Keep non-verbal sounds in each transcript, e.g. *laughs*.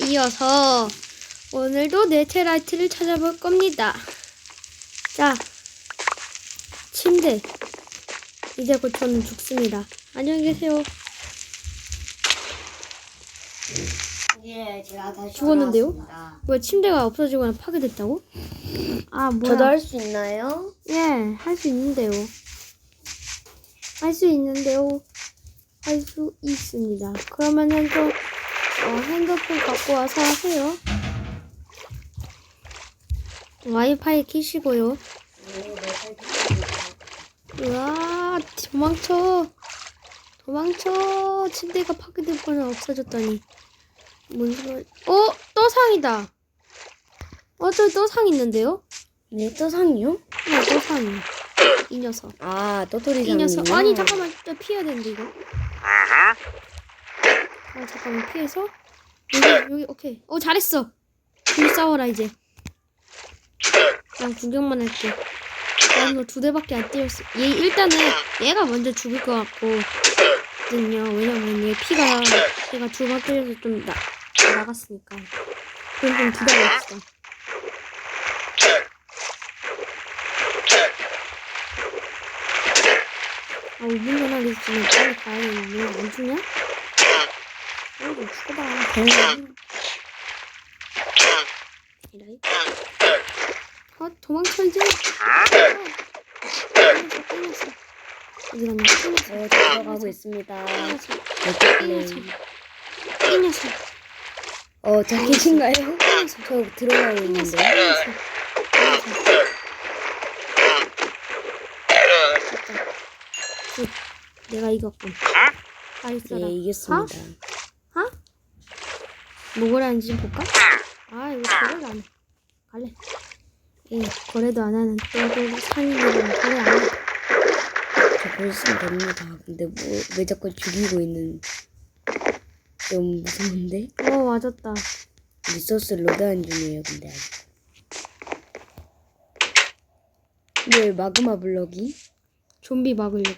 이어서 오늘도 네테라이트를 찾아볼 겁니다. 자, 침대. 이제 곧 저는 죽습니다. 안녕히 계세요. 예, 제가 다시 죽었는데요? 돌아왔습니다. 뭐야, 침대가 없어지거나 파괴됐다고? 아, 뭐야. 저도 할 수 있나요? 예, 할 수 있는데요. 할 수 있는데요. 할 수 있습니다. 그러면은 좀, 어, 핸드폰 갖고 와서 하세요. 와이파이 키시고요. 으아, 도망쳐. 도망쳐. 침대가 파괴됐거나 없어졌다니. 뭔 소리. 어, 떠상이다. 어, 저기 떠상 있는데요? 네, 또 상이요? 네, 떠상이. 이 녀석. 아, 또토리 이 상이요? 녀석. 아니 잠깐만, 나 피해야 되는데 이거. 아 잠깐만 피해서 여기 여기 오케이. 어 잘했어. 둘 싸워라 이제. 난 구경만 할게. 난두 대밖에 안 때렸어. 얘 일단은 얘가 먼저 죽을 것 같거든요. 왜냐면 얘 피가 얘가 두 번 때려서 좀 나, 나갔으니까. 그럼 좀 기다려봅시다. 아, 5분 전화기 있으면 빨리 가야겠는데, 안 주냐? 아이고, 죽어봐. 병원. 이라이. 아, 도망쳐, 이제. 아, 끊었어. 어디 갔냐, 끊었어. 어, 들어가고 있습니다. 네, 끊었어. 네. 끊었어. 어, 저 계신가요? 끊었어. 저 들어가고 있는데. 됐다. 굿. 내가 이겼군. 빨리 써라. 예, 이겼습니다. 어? 뭐를 하는지 볼까? 아 이거 거래도 안 해. 갈래. 예, 거래도 안 하는 또또 상인이랑 거래 안 해. 저 벌써 됩니다. 근데 뭐, 왜 자꾸 죽이고 있는. 좀 무서운데? 어 맞았다. 리소스 로드한 중이에요, 근데 아직. 네, 마그마 블럭이? 좀비 막으려고.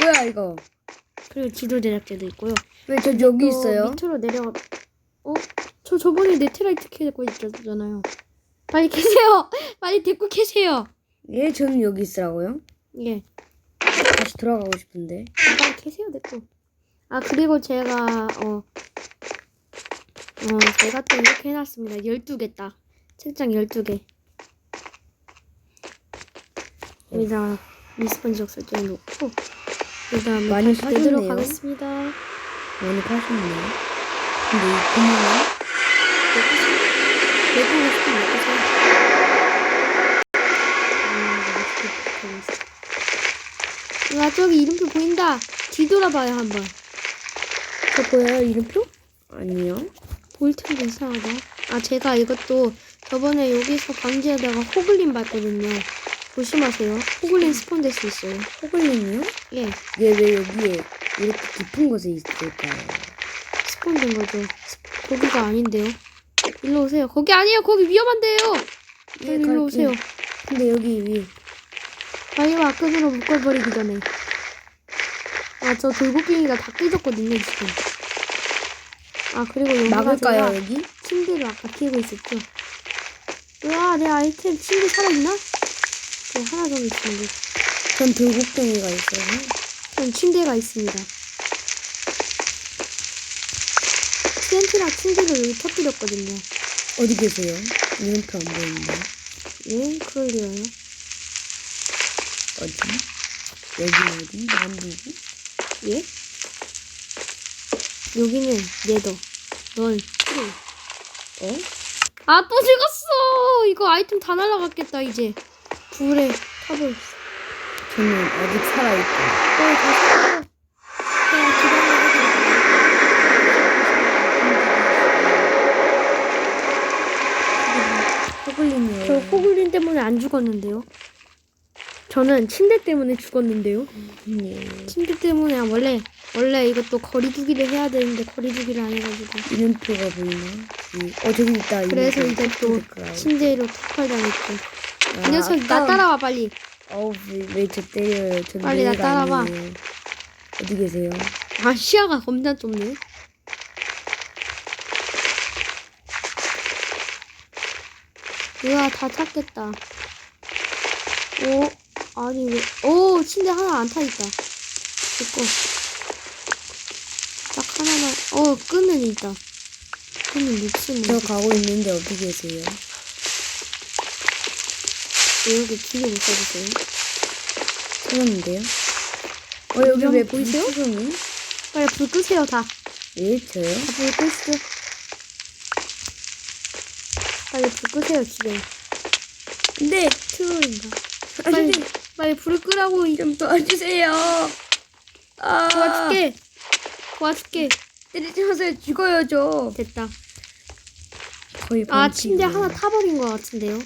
뭐야, 이거? 그리고 지도 제작제도 있고요. 왜 저 여기 또 있어요? 밑으로 내려가. 어? 저 저번에 네트라이트 캐고 있었잖아요. 빨리 캐세요. *laughs* 빨리 데리고 캐세요. 예, 저는 여기 있으라고요? 예. 다시 돌아가고 싶은데. 빨리 캐세요 데리고. 아 그리고 제가 어. 어, 제가 또 이렇게 해놨습니다. 12개 딱. 책장 12개. 여기다 미스펀지적 설정해 놓고, 그 다음에 많이 사줬네요. 하겠습니다. 많이 파셨네요. 근데 이 구멍은? 내고 싶으면 내고서. 와, 저기 이름표 보인다. 뒤돌아봐요, 한번. 저 보여요, 이름표? 아니요. 보일 텐데 이상하다. 아, 제가 이것도 저번에 여기서 방지하다가 호글린 봤거든요. 조심하세요. 호글린 스폰 될 수 있어요. 호글린이요? 예, 얘 왜 여기에 이렇게 깊은 곳에 있을까요? 스폰 된 거죠. 스- 거기가 아닌데요. 일로 오세요. 거기 아니에요. 거기 위험한데요. 예, 일로 갈게요. 오세요. 근데 여기 위 빨리 와, 끈으로 묶어버리기 전에. 아, 저 돌고갱이가 다 깨졌거든요, 지금. 아, 그리고 여기가 막을까요, 여기? 침대를 아까 키우고 있었죠. 우와, 내 아이템 침대 살아있나? 저 하나 더 있는데. 전 돌고갱이가 있어요. 전 침대가 있습니다. TNT랑 침대를 여기 터뜨렸거든요. 어디 계세요? 이름표 안 보이는데. 예, 그러려요. 어디? 여기 어디? 남부구? 예? 여기는 네더. 넌 트루. 어? 아, 또 죽었어! 이거 아이템 다 날라갔겠다, 이제. 불에 타버렸어. 저는 아직 살아있고. 어, 다시 그냥 호글린이에요. 저 호글린 때문에 안 죽었는데요. 저는 침대 때문에 죽었는데요. 네. 침대 때문에 원래 원래 이것도 거리두기를 해야 되는데 거리두기를 안 해가지고 이름표가 보이나? 이- 어 저기 있다. 그래서 이름표. 이제 또. 침대로 폭발당했죠. 아, 이 녀석 나 따라와 빨리. 어우 왜저 때려요? 전 빨리 나 내가 따라와. 아니에요. 어디 계세요? 아 시야가 겁나 좁네. 우와 다 찾겠다. 오 아니 왜? 오 침대 하나 안 타 있다. 됐고 딱 하나만. 어 끈은 있다. 끈은 목숨은 저 가고 있는데 어디 계세요? 왜 여기 길이 못 써주세요? 찾았는데요? 어 여기 왜거 보이세요? 보이세요? 빨리 불 끄세요 다. 예 저요? 다 불 끄세요. 빨리 불 끄세요 지금. 네 트롤인가? 안 빨리 돼. 빨리 불을 끄라고 이- 좀 도와주세요 아 도와줄게. 도와줄게. 때리지 마세요 죽어요 저 됐다. 거의 아 침대. 하나 타버린 것 같은데요.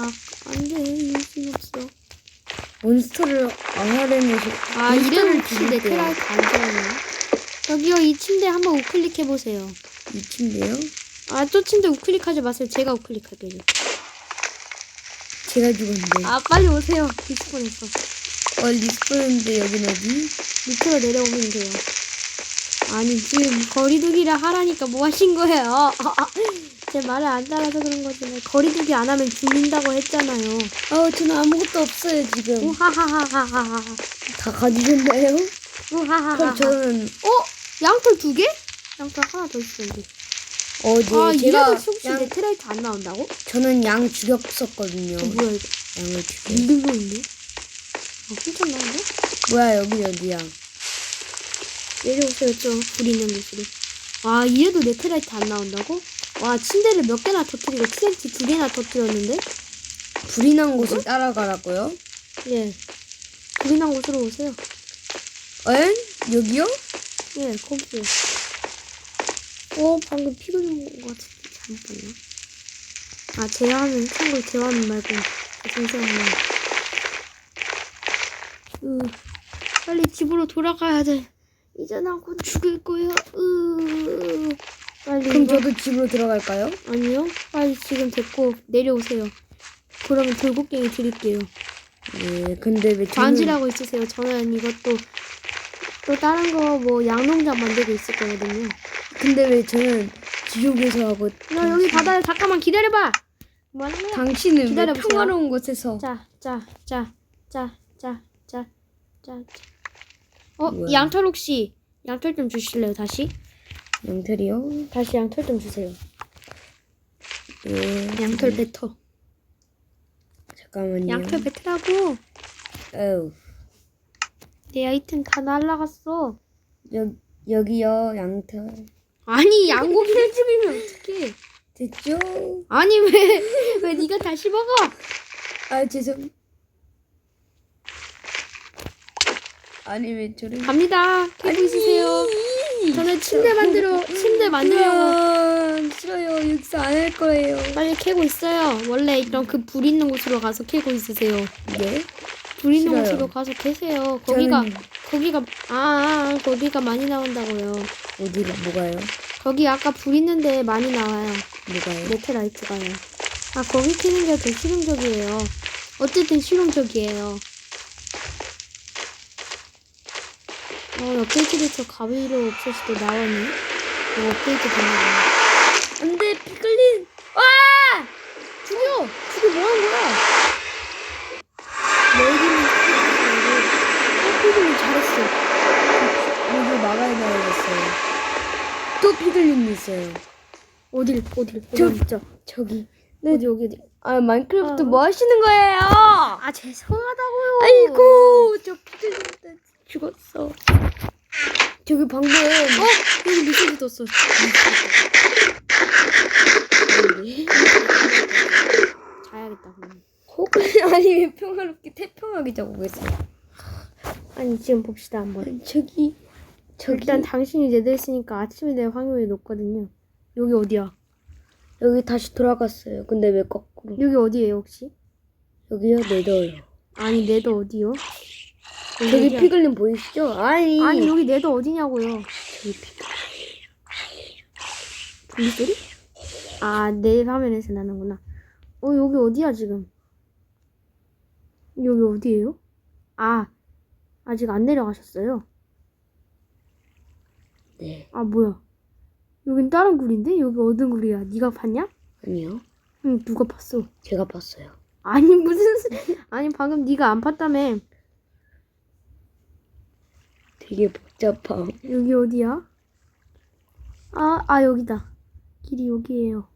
아 안돼 이길 없어. 몬스터를 안 하려면서 아 이런 침대 죽일 때요. 테라이트 안 좋아하네. 저기요 이 침대 한번 우클릭 해보세요. 이 침대요? 아 저 침대 우클릭하지 마세요. 제가 우클릭할게요. 제가 죽었는데 아 빨리 오세요. 리스폰했어. 어 리스폰인데 여긴 어디? 밑으로 내려오면 돼요. 아니 지금 거리두기를 하라니까 뭐 하신 거예요? *laughs* 제 말을 안 따라서 그런 거잖아요. 거리두기 안 하면 죽는다고 했잖아요. 아 저는 아무것도 없어요 지금 우하하하하하하. 다 가지셨나요? 우하하하. 그럼 저는 어? 양털 두 개? 양털 하나 더 있었는데. 어, 네, 아, 제가 이래도 혹시 양, 네트라이트 안 나온다고? 저는 양 죽였었거든요. 어, 뭐야, 이거. 양을 죽여. 힘들고 있네. 아, 나오네? 뭐야 여기 어디야? 내려오세요, 좀. 불 있는 곳으로. 와, 이래도 네트라이트 안 나온다고? 와, 침대를 몇 개나 터뜨리고 TNT 두 개나 터뜨렸는데? 불이 난 곳을 따라가라고요? 예. 불이 난 곳으로 오세요. 엔? 여기요? 예, 거기요. 어, 방금 피 흘린 것 같은데, 봤나? 아, 제화는, 참고로 제화는 말고, 잠시만요. 으, 빨리 집으로 돌아가야 돼. 이제 난곧 죽을 거야. 으, 빨리. 그럼 이거- 저도 집으로 들어갈까요? 아니요. 빨리 지금 됐고, 내려오세요. 그러면 돌고갱이 드릴게요. 예, 근데 왜 저는 반지라고 있으세요. 저는 이것도, 또 다른 거 뭐 양농장 만들고 있을 거거든요. 근데 왜 저는 지옥에서 하고 너 여기 바다에 잠깐만 기다려봐. 뭐 하는 거야? 당신은 왜 기다려보세요. 평화로운 곳에서 자, 자, 자, 자, 자, 자, 자. 자. 어, 뭐야? 양털 혹시 양털 좀 주실래요? 다시? 양털이요? 다시 양털 좀 주세요. 예. 양털 뱉어. 잠깐만요. 양털 뱉으라고. 어우, 내 아이템 다 날라갔어. 여 여기요 양털. 아니 양고기를 죽이면 어떡해? 됐죠? 아니 왜 왜 네가 다시 먹어? 아 죄송. 아니 왜 저를 갑니다. 캐고 있으세요. 저는 침대 만들어 침대 만들려고 싫어요. 싫어요. 육수 안 할 거예요. 빨리 캐고 있어요. 원래 있던 그불 있는 곳으로 가서 캐고 있으세요. 네? 불 있는 싫어요. 곳으로 가서 캐세요. 거기가 저는 거기가 아, 아, 아, 거기가 많이 나온다고요. 어디로 뭐가요? 거기 아까 불 있는데 많이 나와요. 뭐가요? 메테라이트가요. 아 거기 캐는 게 더 실용적이에요. 어쨌든 실용적이에요. 어 업데이트를 저 가위로 없앨 수도 나왔네. 이거 업데이트 됐나 안돼 피클린. 봐. 죽여! 죽여 뭐 하는 거야? 어, 피디님 잘했어. 여기 막아야 되겠어요. 또 피클린 있어요. 어딜 어딜 저- 어딜 진짜 저기. 어디 여기 어디 아 마인크래프트 어. 뭐 하시는 거예요? 아 죄송하다고요 아이고 저 피클린 죽었어. 저기 방금 어 여기 미세지 떴어 자야겠다 그럼. 혹은 *laughs* 아니 왜 평화롭게 태평하게 자고 계세요? 아니 지금 봅시다 한번 저기 저기 일단 당신이 내려 있으니까 아침이 될 확률이 높거든요 여기 어디야 여기 다시 돌아갔어요. 근데 왜 거꾸로? 여기 어디예요 혹시 여기요 네더요. 아니 내도 어디요 저기 피글린 보이시죠? 아니. 아니 여기 내도 어디냐고요? 저기 피글. 좀비 소리? 아, 내 화면에서 나는구나. 어, 여기 어디야, 지금? 여기 어디예요? 아, 아직 안 내려가셨어요? 네. 아, 뭐야. 여긴 다른 굴인데? 여기 어떤 굴이야? 네가 봤냐? 아니요. 응, 누가 봤어? 제가 봤어요. 아니, 무슨, 소리- 아니, 방금 네가 안 봤다며. 이게 복잡함. 여기 어디야? 아, 아 여기다. 길이 여기예요.